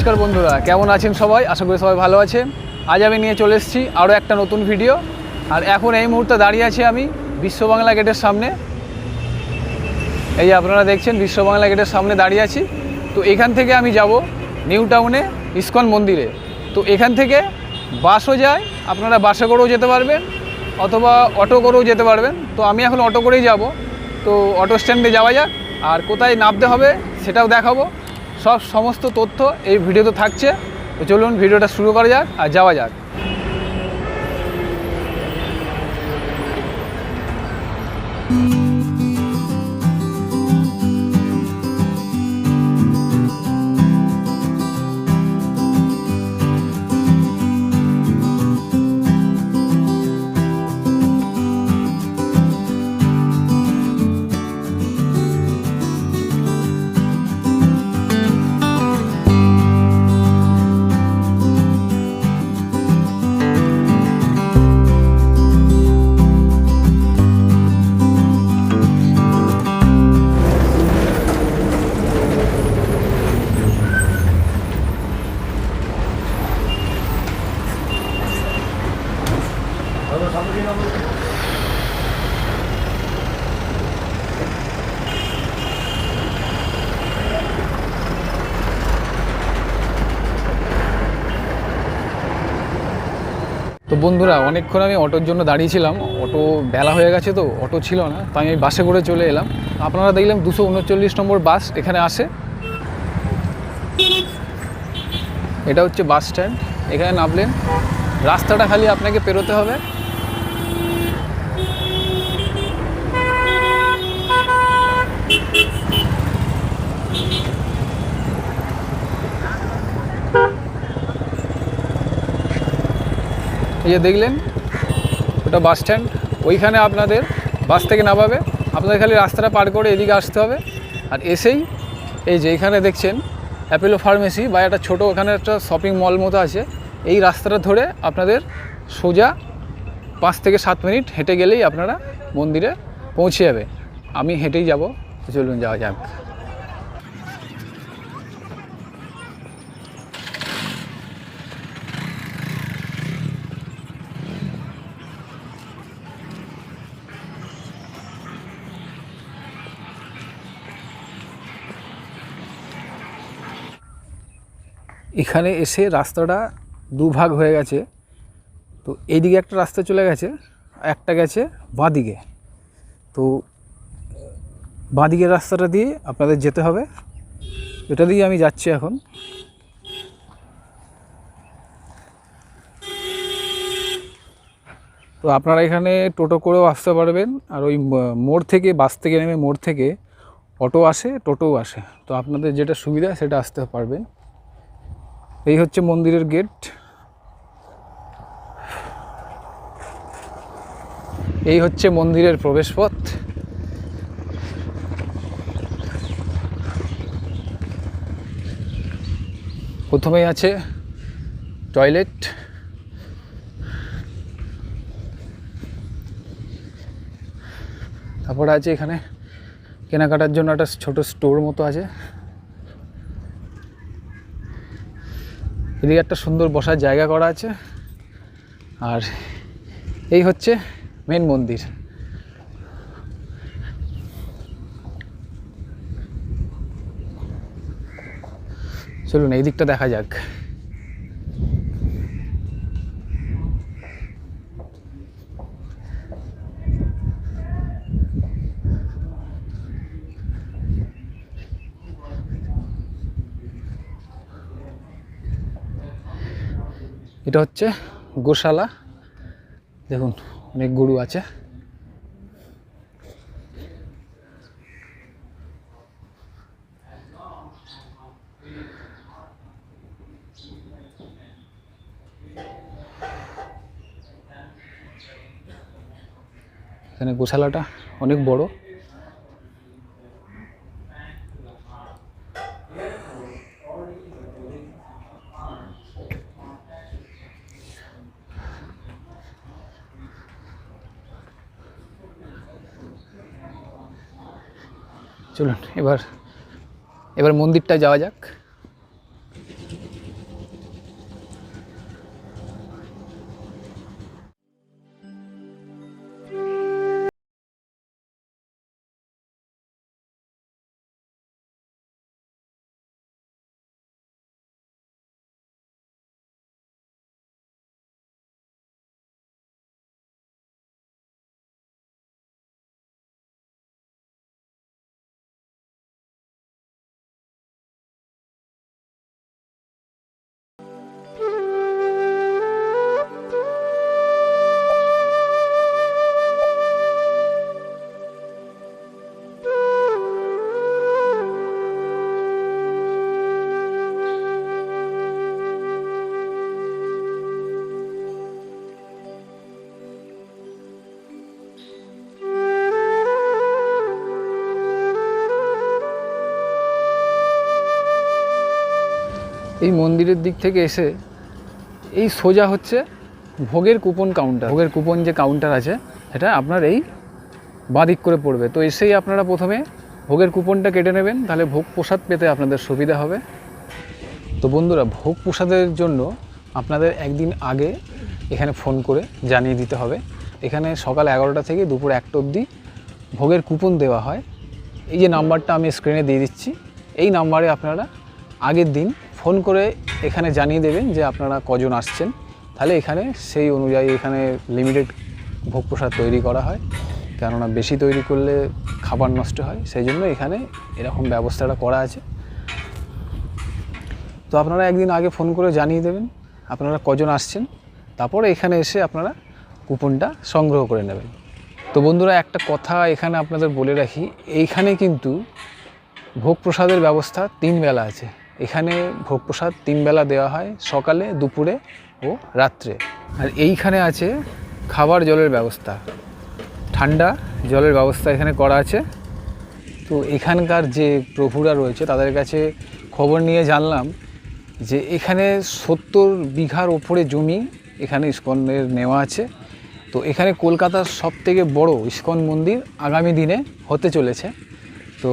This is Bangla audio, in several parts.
নমস্কার বন্ধুরা, কেমন আছেন সবাই? আশা করি সবাই ভালো আছেন। আজ আমি নিয়ে চলে এসেছি আরও একটা নতুন ভিডিও আর এখন এই মুহূর্তে দাঁড়িয়ে আছি আমি বিশ্ব বাংলা গেটের সামনে। এই আপনারা দেখছেন বিশ্ব বাংলা গেটের সামনে দাঁড়িয়ে আছি। তো এখান থেকে আমি যাব নিউ টাউনে ইস্কন মন্দিরে। তো এখান থেকে বাসও যায়, আপনারা বাসে করেও যেতে পারবেন, অথবা অটো করেও যেতে পারবেন। তো আমি এখন অটো করেই যাব। তো অটো স্ট্যান্ডে যাওয়া যাক, আর কোথায় নামতে হবে সেটাও দেখাবো। সব সমস্ত তথ্য এই ভিডিওতে থাকছে। তো চলুন ভিডিওটা শুরু করা যাক আর যাওয়া যাক। তো বন্ধুরা, অনেকক্ষণ আমি অটোর জন্য দাঁড়িয়েছিলাম। অটো বেলা হয়ে গেছে তো, অটো ছিল না, তাই আমি বাসে করে চলে এলাম। আপনারা দেখলাম দুশো উনচল্লিশ নম্বর বাস এখানে আসে। এটা হচ্ছে বাস স্ট্যান্ড। এখানে নামলেন, রাস্তাটা খালি আপনাকে পেরোতে হবে। এই যে দেখলেন, ওটা বাস স্ট্যান্ড। ওইখানে আপনাদের বাস থেকে নামাবে। আপনাদের খালি রাস্তাটা পার করে এদিকে আসতে হবে। আর এসেই এই যে এখানে দেখছেন অ্যাপেলো ফার্মেসি বা একটা ছোটো ওখানে একটা শপিং মল মতো আছে। এই রাস্তাটা ধরে আপনাদের সোজা পাঁচ থেকে সাত মিনিট হেঁটে গেলেই আপনারা মন্দিরে পৌঁছে যাবে। আমি হেঁটেই যাব, চলুন যাওয়া যাক। এখানে এসে রাস্তাটা দুভাগ হয়ে গেছে। তো এইদিকে একটা রাস্তা চলে গেছে, একটা গেছে বাঁদিকে। তো বাঁদিকের রাস্তাটা দিয়ে আপনাদের যেতে হবে। এটা দিয়ে আমি যাচ্ছি এখন। তো আপনারা এখানে টোটো করেও আসতে পারবেন, আর ওই মোড় থেকে, বাস থেকে নেমে মোড় থেকে অটো আসে, টোটোও আসে। তো আপনাদের যেটা সুবিধা সেটা আসতে পারবেন। এই হচ্ছে মন্দিরের গেট। এই হচ্ছে মন্দিরের প্রবেশপথ। প্রথমেই আছে টয়লেট। তারপরে আছে এখানে কেনাকাটার জন্য একটা ছোট স্টোর মতো আছে। এদিকে একটা সুন্দর বসার জায়গা করা আছে। আর এই হচ্ছে মেন মন্দির। চলুন, এই দিকটা দেখা যাক। এটা হচ্ছে গোশালা। দেখুন অনেক গরু আছে। এখানে গোশালাটা অনেক বড়। চলুন এবার এবার মন্দিরটা যাওয়া যাক। এই মন্দিরের দিক থেকে এসে এই সোজা হচ্ছে ভোগের কুপন কাউন্টার ভোগের কুপন যে কাউন্টার আছে এটা আপনার এই বাঁদিক করে পড়বে। তো এসেই আপনারা প্রথমে ভোগের কুপনটা কেটে নেবেন, তাহলে ভোগ প্রসাদ পেতে আপনাদের সুবিধা হবে। তো বন্ধুরা, ভোগ প্রসাদের জন্য আপনাদের একদিন আগে এখানে ফোন করে জানিয়ে দিতে হবে। এখানে সকাল এগারোটা থেকে দুপুর একটা অবধি ভোগের কুপন দেওয়া হয়। এই যে নাম্বারটা আমি স্ক্রিনে দিয়ে দিচ্ছি। এই নাম্বারে আপনারা আগের দিন ফোন করে এখানে জানিয়ে দেবেন যে আপনারা কজন আসছেন। তাহলে এখানে সেই অনুযায়ী এখানে লিমিটেড ভোগ প্রসাদ তৈরি করা হয়। কেননা বেশি তৈরি করলে খাবার নষ্ট হয়, সেই জন্য এখানে এরকম ব্যবস্থাটা করা আছে। তো আপনারা একদিন আগে ফোন করে জানিয়ে দেবেন আপনারা কজন আসছেন। তারপরে এখানে এসে আপনারা কুপনটা সংগ্রহ করে নেবেন। তো বন্ধুরা, একটা কথা এখানে আপনাদের বলে রাখি, এইখানে কিন্তু ভোগ প্রসাদের ব্যবস্থা তিন বেলা আছে। এখানে ভোগ প্রসাদ তিন বেলা দেওয়া হয়, সকালে, দুপুরে ও রাত্রে। আর এইখানে আছে খাবার জলের ব্যবস্থা। ঠান্ডা জলের ব্যবস্থা এখানে করা আছে। তো এখানকার যে প্রভুরা রয়েছে, তাদের কাছে খবর নিয়ে জানলাম যে এখানে সত্তর বিঘার ওপরে জমি এখানে ইস্কনের নেওয়া আছে। তো এখানে কলকাতার সব থেকে বড় ইস্কন মন্দির আগামী দিনে হতে চলেছে। তো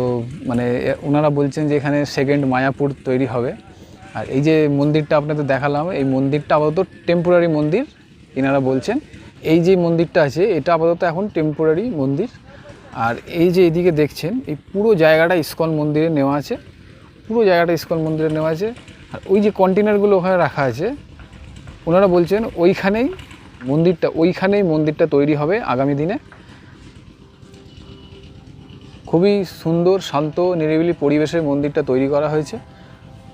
মানে ওনারা বলছেন যে এখানে সেকেন্ড মায়াপুর তৈরি হবে। আর এই যে মন্দিরটা আপনাদের দেখালাম, এই মন্দিরটা আপাতত টেম্পোরারি মন্দির, এনারা বলছেন। এই যে মন্দিরটা আছে, এটা আপাতত এখন টেম্পোরারি মন্দির। আর এই যে এদিকে দেখছেন, এই পুরো জায়গাটা ইস্কন মন্দিরে নেওয়া আছে। পুরো জায়গাটা ইস্কন মন্দিরে নেওয়া আছে। আর ওই যে কন্টেনারগুলো ওখানে রাখা আছে, ওনারা বলছেন ওইখানেই মন্দিরটা ওইখানেই মন্দিরটা তৈরি হবে আগামী দিনে। খুবই সুন্দর, শান্ত, নিরিবিলি পরিবেশে মন্দিরটা তৈরি করা হয়েছে।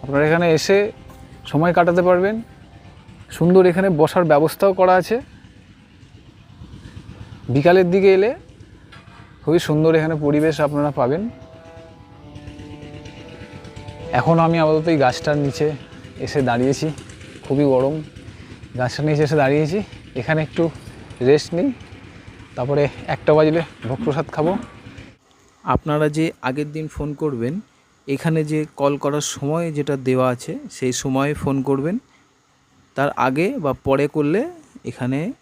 আপনারা এখানে এসে সময় কাটাতে পারবেন। সুন্দর এখানে বসার ব্যবস্থাও করা আছে। বিকালের দিকে এলে খুবই সুন্দর এখানে পরিবেশ আপনারা পাবেন। এখন আমি আপাতত এই গাছটার নিচে এসে দাঁড়িয়েছি। খুবই গরম। গাছটার নিচে এসে দাঁড়িয়েছি। এখানে একটু রেস্ট নিই। তারপরে একটা বাজলে ভোগ প্রসাদ খাব। আপনারা যে আগের দিন ফোন করবেন, এখানে যে কল করার সময় যেটা দেওয়া আছে, সেই সময়ে ফোন করবেন। তার আগে বা পরে করলে এখানে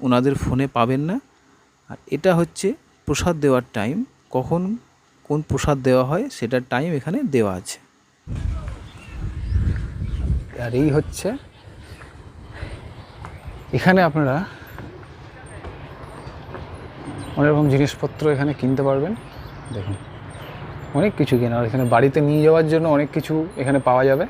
ওনাদের ফোনে পাবেন না। আর এটা হচ্ছে প্রসাদ দেওয়ার টাইম। কখন কোন প্রসাদ দেওয়া হয়, সেটার টাইম এখানে দেওয়া আছে। আর এই হচ্ছে, এখানে আপনারা অনেক রকম জিনিসপত্র এখানে কিনতে পারবেন। দেখুন। অনেক কিছু কেনা। আর এখানে বাড়িতে নিয়ে যাওয়ার জন্য অনেক কিছু এখানে পাওয়া যাবে।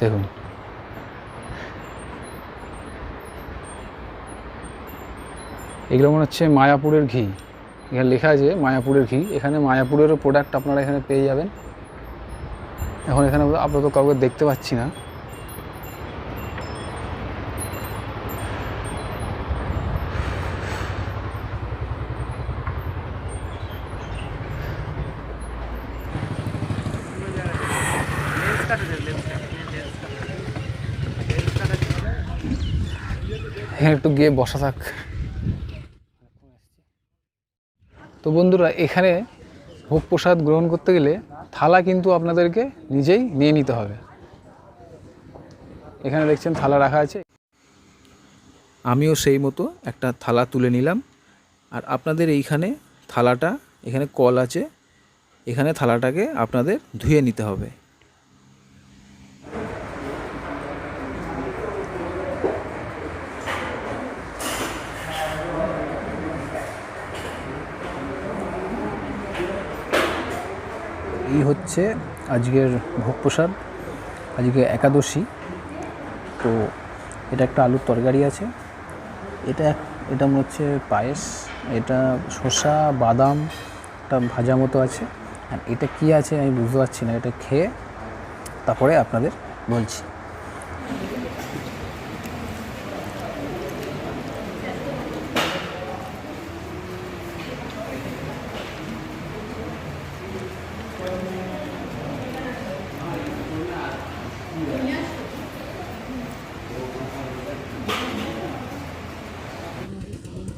দেখুন। এগুলো মনে হচ্ছে মায়াপুরের ঘি। এখানে লেখা আছে মায়াপুরের ঘি। এখানে মায়াপুরেরও প্রোডাক্ট আপনারা এখানে পেয়ে যাবেন। এখন এখানে আপাতত কাউকে দেখতে পাচ্ছি না। এখানে একটু গিয়ে বসা থাক। তো বন্ধুরা, এখানে ভোগ প্রসাদ গ্রহণ করতে গেলে থালা কিন্তু আপনাদেরকে নিজেই নিয়ে নিতে হবে। এখানে দেখছেন থালা রাখা আছে। আমিও সেই মতো একটা থালা তুলে নিলাম। আর আপনাদের এইখানে থালাটা, এখানে কল আছে। এখানে থালাটাকে আপনাদের ধুয়ে নিতে হবে। এই হচ্ছে আজকের ভোগ প্রসাদ আজকে একাদশী। তো এটা একটা আলুর তরকারি আছে। এটা এটা মনে হচ্ছে পায়েস, এটা শসা, বাদাম, একটা ভাজা মতো আছে। আর এটা কি আছে আমি বুঝতে পারছি না, এটা খেয়ে তারপরে আপনাদের বলছি।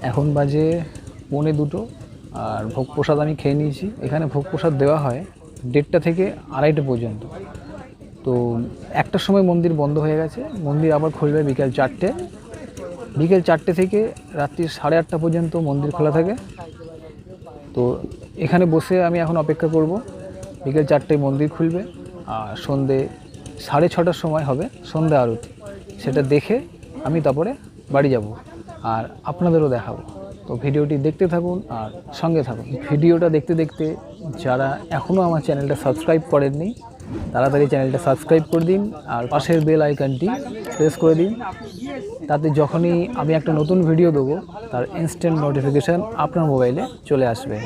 এখন বাজে পৌনে দুটো, আর ভোগ প্রসাদ আমি খেয়ে নিয়েছি। এখানে ভোগ প্রসাদ দেওয়া হয় দেড়টা থেকে আড়াইটা পর্যন্ত। তো একটার সময় মন্দির বন্ধ হয়ে গেছে। মন্দির আবার খুলবে বিকেল চারটে। বিকেল চারটে থেকে রাত্রি সাড়ে আটটা পর্যন্ত মন্দির খোলা থাকে। তো এখানে বসে আমি এখন অপেক্ষা করব। বিকেল চারটেয় মন্দির খুলবে, আর সন্ধে সাড়ে ছটার সময় হবে সন্ধ্যা আরতি। সেটা দেখে আমি তারপরে বাড়ি যাব। আর আপনাদেরও দেখাবো। তো ভিডিওটি দেখতে থাকুন আর সঙ্গে থাকুন। ভিডিওটা দেখতে দেখতে যারা এখনও আমার চ্যানেলটা সাবস্ক্রাইব করেননি, তাড়াতাড়ি চ্যানেলটা সাবস্ক্রাইব করে দিন আর পাশের বেল আইকনটি প্রেস করে দিন। তাতে যখনই আমি একটা নতুন ভিডিও দেবো, তার ইনস্ট্যান্ট নোটিফিকেশান আপনার মোবাইলে চলে আসবে।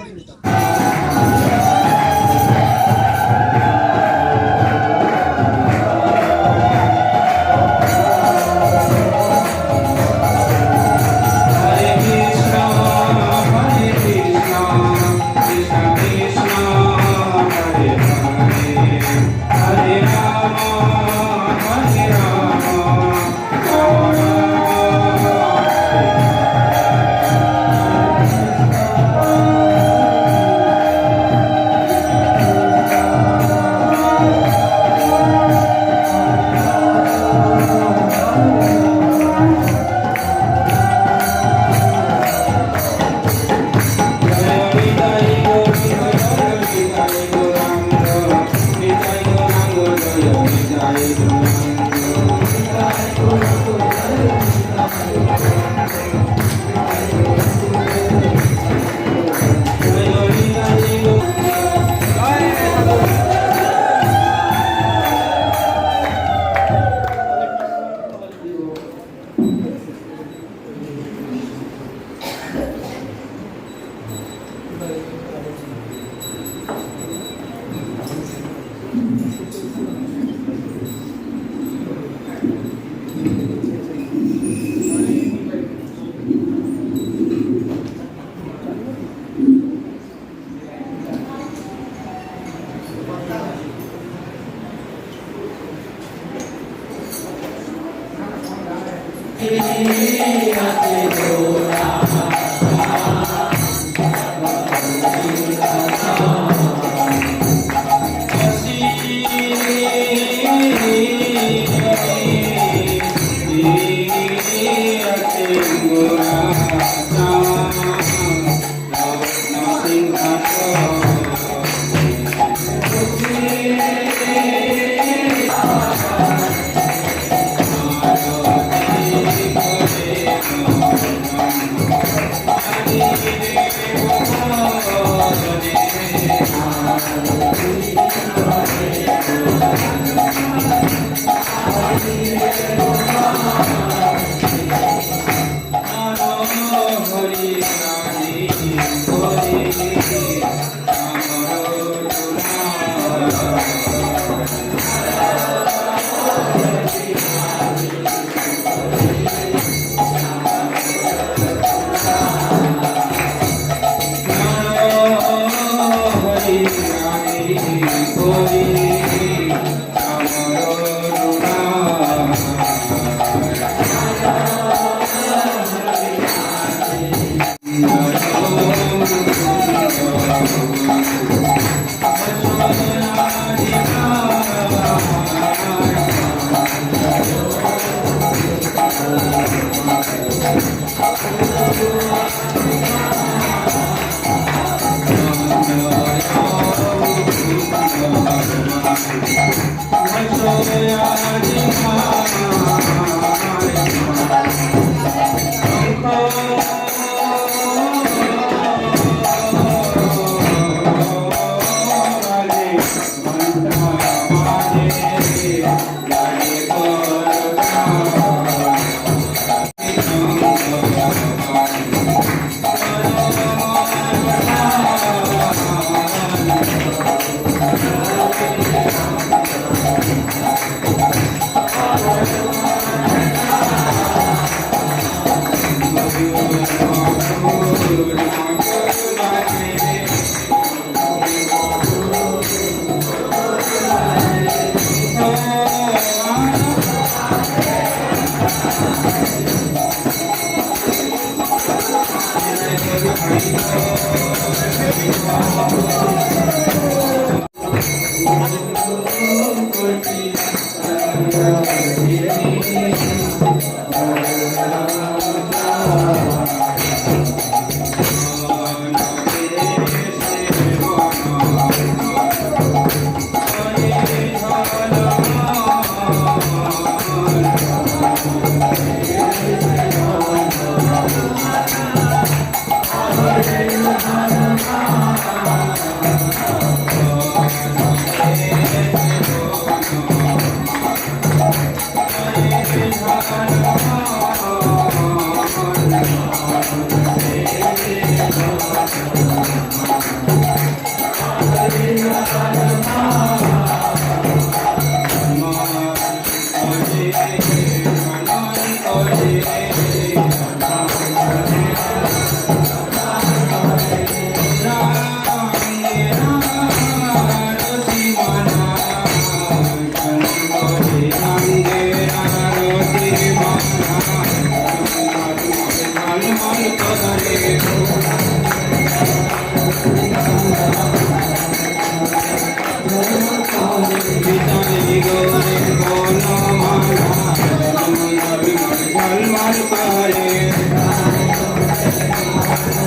আছে Yeah.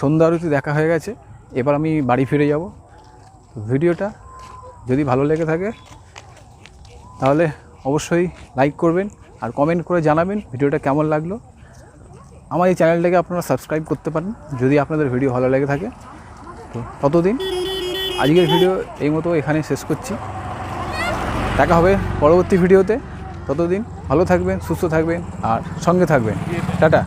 সন্ধ্যা আরতি দেখা হয়ে গেছে। এবার আমি বাড়ি ফিরে যাব। ভিডিওটা যদি ভালো লেগে থাকে, তাহলে অবশ্যই লাইক করবেন আর কমেন্ট করে জানাবেন ভিডিওটা কেমন লাগল। আমার এই চ্যানেলটাকে আপনারা সাবস্ক্রাইব করতে পারেন যদি আপনাদের ভিডিও ভালো লেগে থাকে। তো ততদিন আজকের ভিডিও এই মতো এখানে শেষ করছি। দেখা হবে পরবর্তী ভিডিওতে। ততদিন ভালো থাকবেন, সুস্থ থাকবেন আর সঙ্গে থাকবেন। টাটা।